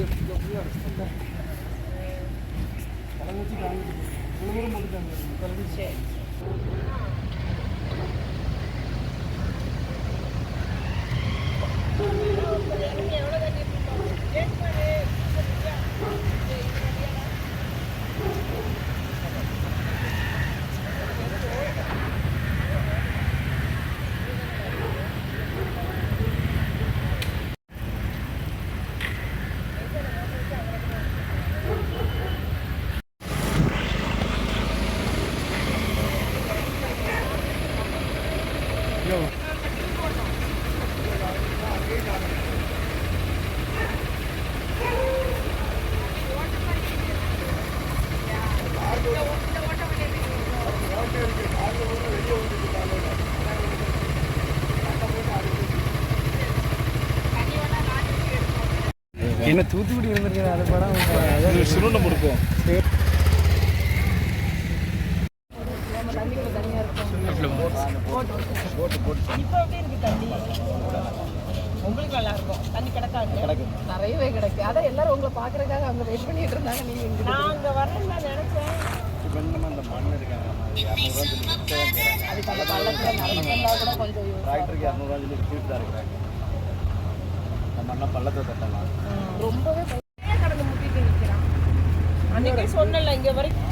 yapıyoruz. Anlatık anlatık. Bunu bunu bulacağım. என்ன தூத்துக்குடி இருந்திருக்கேன் அது படம் சுருண்டம் இருக்கும் உங்களுக்கு நல்லா இருக்கும். தண்ணி கிடக்காது நிறையவே கிடக்கு அதான் எல்லாரும் உங்களை பாக்குறதுக்காக அங்க வெயிட் பண்ணிட்டு இருந்தாங்க நீங்க இங்க நான் அங்க வரேன்னு நான் நினைச்சேன் அந்த மண் இருக்காங்க அதுக்கு அந்த பள்ளத்துல நடந்தா கூட கொஞ்சம் டிராக்டருக்கு இரநூறுவா சொல்லி தான் இருக்கிறாங்க அந்த பள்ளத்தை தட்டலாம். ரொம்பவே கடந்து முட்டிட்டு நிற்கிறான் அன்னைக்கே சொன்னல இங்க வரைக்கும்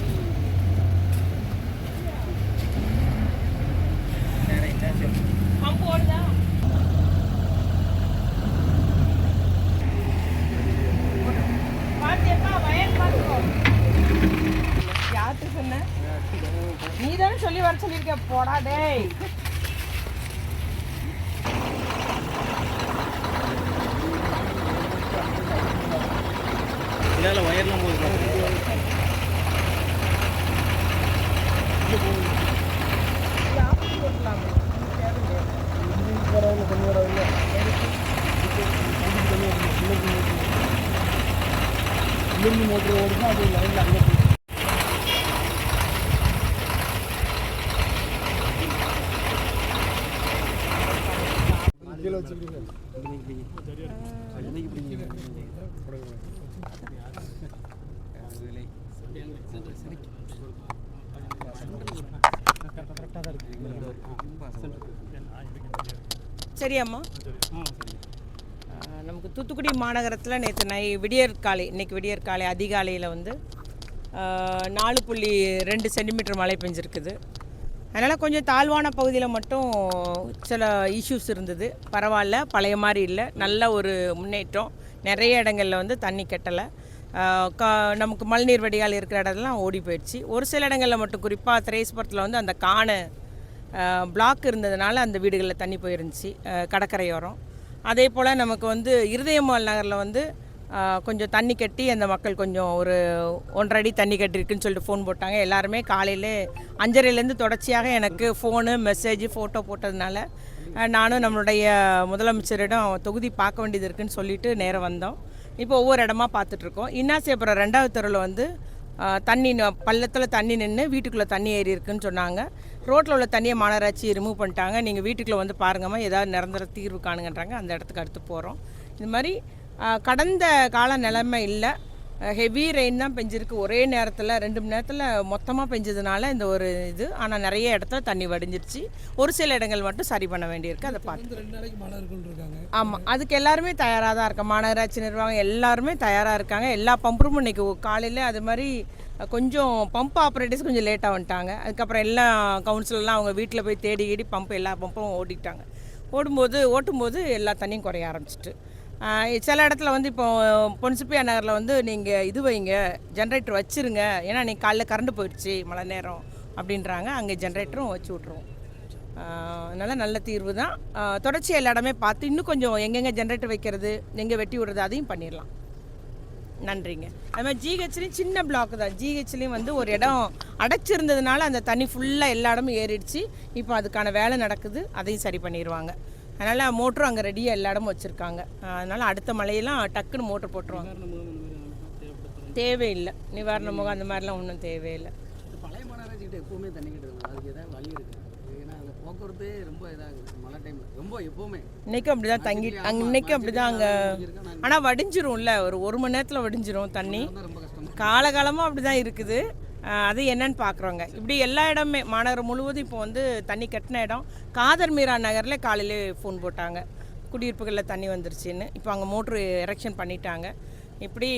பம்பு ஓடுதா? வயல் பார்த்துக்கோ யார்கிட்ட சொன்ன? நீ தானே சொல்லி வர சொல்லியிருக்க போடா டேய். இதால வயர்லாம் போகுது மோட்டர் ஓடுனா அது லைனில் அங்கே போய் கீழே வச்சுக்கிறீங்க சரியாம்மா நமக்கு தூத்துக்குடி மாநகரத்தில் நேற்று நை விடியற்காலை இன்றைக்கி விடியற்காலை அதிகாலையில் வந்து நாலு புள்ளி ரெண்டு சென்டிமீட்டர் மழை பெஞ்சிருக்குது. அதனால் கொஞ்சம் தாழ்வான பகுதியில் மட்டும் சில இஷ்யூஸ் இருந்தது. பரவாயில்ல பழைய மாதிரி இல்லை. நல்ல ஒரு முன்னேற்றம். நிறைய இடங்களில் வந்து தண்ணி கட்டலை. நமக்கு மழைநீர் வடிகால் இருக்கிற இடத்துலாம் ஓடி போயிடுச்சு. ஒரு சில இடங்களில் மட்டும் குறிப்பாக திரேஸ்புரத்தில் வந்து அந்த காணை பிளாக் இருந்ததுனால அந்த வீடுகளில் தண்ணி போயிருந்துச்சு கடற்கரையோரம். அதே போல் நமக்கு வந்து இருதயமால் நகரில் வந்து கொஞ்சம் தண்ணி கட்டி அந்த மக்கள் கொஞ்சம் ஒரு ஒன்றரை அடி தண்ணி கட்டிருக்குன்னு சொல்லிட்டு ஃபோன் போட்டாங்க. எல்லாருமே காலையில் அஞ்சரைலேருந்து தொடர்ச்சியாக எனக்கு ஃபோனு மெசேஜ் ஃபோட்டோ போட்டதுனால நானும் நம்மளுடைய முதலமைச்சரிடம் தொகுதி பார்க்க வேண்டியது இருக்குன்னு சொல்லிட்டு நேரம் வந்தோம். இப்போ ஒவ்வொரு இடமா பார்த்துட்ருக்கோம். இன்னாசியபுரம் ரெண்டாவது தெருவில் வந்து தண்ணி பள்ளத்தில் தண்ணி நின்று வீட்டுக்குள்ளே தண்ணி ஏறி இருக்குன்னு சொன்னாங்க. ரோட்டில் உள்ள தண்ணியை மாநகராட்சி ரிமூவ் பண்ணிட்டாங்க. நீங்கள் வீட்டுக்குள்ளே வந்து பாருங்கம்மா ஏதாவது நிரந்தர தீர்வு காணுங்கன்றாங்க. அந்த இடத்துக்கு அடுத்து போகிறோம் இது மாதிரி கடந்த கால நிலைமை இல்லை. ஹெவி ரெயின் தான் பெஞ்சிருக்கு. ஒரே நேரத்தில் ரெண்டு மணி நேரத்தில் மொத்தமாக பெஞ்சதுனால இந்த ஒரு இது. ஆனால் நிறைய இடத்துல தண்ணி வடிஞ்சிருச்சு. ஒரு சில இடங்கள் மட்டும் சரி பண்ண வேண்டியிருக்கு. அதை பார்த்து ஆமாம் அதுக்கு எல்லாருமே தயாராக தான் இருக்காங்க. மாநகராட்சி நிர்வாகம் எல்லாருமே தயாராக இருக்காங்க. எல்லா பம்பரும் இன்னைக்கு காலையில் அது மாதிரி கொஞ்சம் பம்ப் ஆப்ரேட்டர்ஸ் கொஞ்சம் லேட்டாக வந்துட்டாங்க. அதுக்கப்புறம் எல்லா கவுன்சிலர்லாம் அவங்க வீட்டில் போய் தேடி தேடி பம்ப் எல்லா பம்பும் ஓடிட்டாங்க ஓடும்போது ஓட்டும்போது எல்லா தண்ணியும் குறைய ஆரம்பிச்சிட்டு. சில இடத்துல வந்து இப்போ பொன்சிப்பியா நகரில் வந்து நீங்கள் இது வைங்க ஜென்ரேட்டர் வச்சிருங்க. ஏன்னா நீ காலைல கரண்ட் போயிடுச்சு மழை நேரம் அப்படின்றாங்க. அங்கே ஜென்ரேட்டரும் வச்சு விட்ருவோம் அதனால் நல்ல தீர்வு தான். தொடர்ச்சி எல்லா இடமே பார்த்து இன்னும் கொஞ்சம் எங்கெங்கே ஜென்ரேட்டர் வைக்கிறது எங்கே வெட்டி விடுறது அதையும் பண்ணிடலாம். நன்றிங்க. அது மாதிரி ஜிஹெச்லேயும் சின்ன பிளாக் தான். ஜிஹெச்லேயும் வந்து ஒரு இடம் அடைச்சிருந்ததுனால அந்த தண்ணி ஃபுல்லாக எல்லா இடமும் ஏறிடுச்சு. இப்போ அதுக்கான வேலை நடக்குது. அதையும் சரி பண்ணிடுவாங்க. அதனால் மோட்டரும் அங்கே ரெடியாக எல்லா இடமும் வச்சுருக்காங்க. அதனால் அடுத்த மழையெல்லாம் டக்குன்னு மோட்டர் போட்டுருவாங்க. தேவையில்லை. நிவாரண முகம் அந்த மாதிரிலாம் ஒன்றும் தேவையில்லை. பழைய மாநகராட்சிக்கிட்ட எப்பவுமே தண்ணி கிட்டது அதுக்கு ஏதாவது வழி இருக்கு. ஏன்னா அந்த போக்குவரத்து ரொம்ப இதாகுது. மழை டைமில் ரொம்ப எப்பவுமே. இன்றைக்கும் அப்படி தான் தங்கி அங்கே இன்றைக்கும் அப்படி தான் அங்கே ஆனால் வடிஞ்சிரும்ல. ஒரு ஒரு மணி நேரத்தில் வடிஞ்சிரும் தண்ணி. காலகாலமாக அப்படி தான் இருக்குது. அது என்னன்னு பார்க்குறோங்க இப்படி எல்லா இடமே மாநகரம் முழுவதும் இப்போ வந்து தண்ணி கட்டின இடம். காதர் மீரா நகரில் காலையிலே ஃபோன் போட்டாங்க. குடியிருப்புகளில் தண்ணி வந்துருச்சுன்னு. இப்போ அங்கே மோட்ரு எரெக்ஷன் பண்ணிட்டாங்க. இப்படி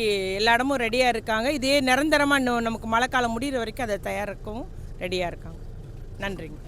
எல்லா இடமும் ரெடியாக இருக்காங்க. இதே நிரந்தரமாக இன்னும் நமக்கு மழை காலம் முடிகிற வரைக்கும் அதை தயாரிக்கவும் ரெடியாக இருக்காங்க. நன்றிங்க.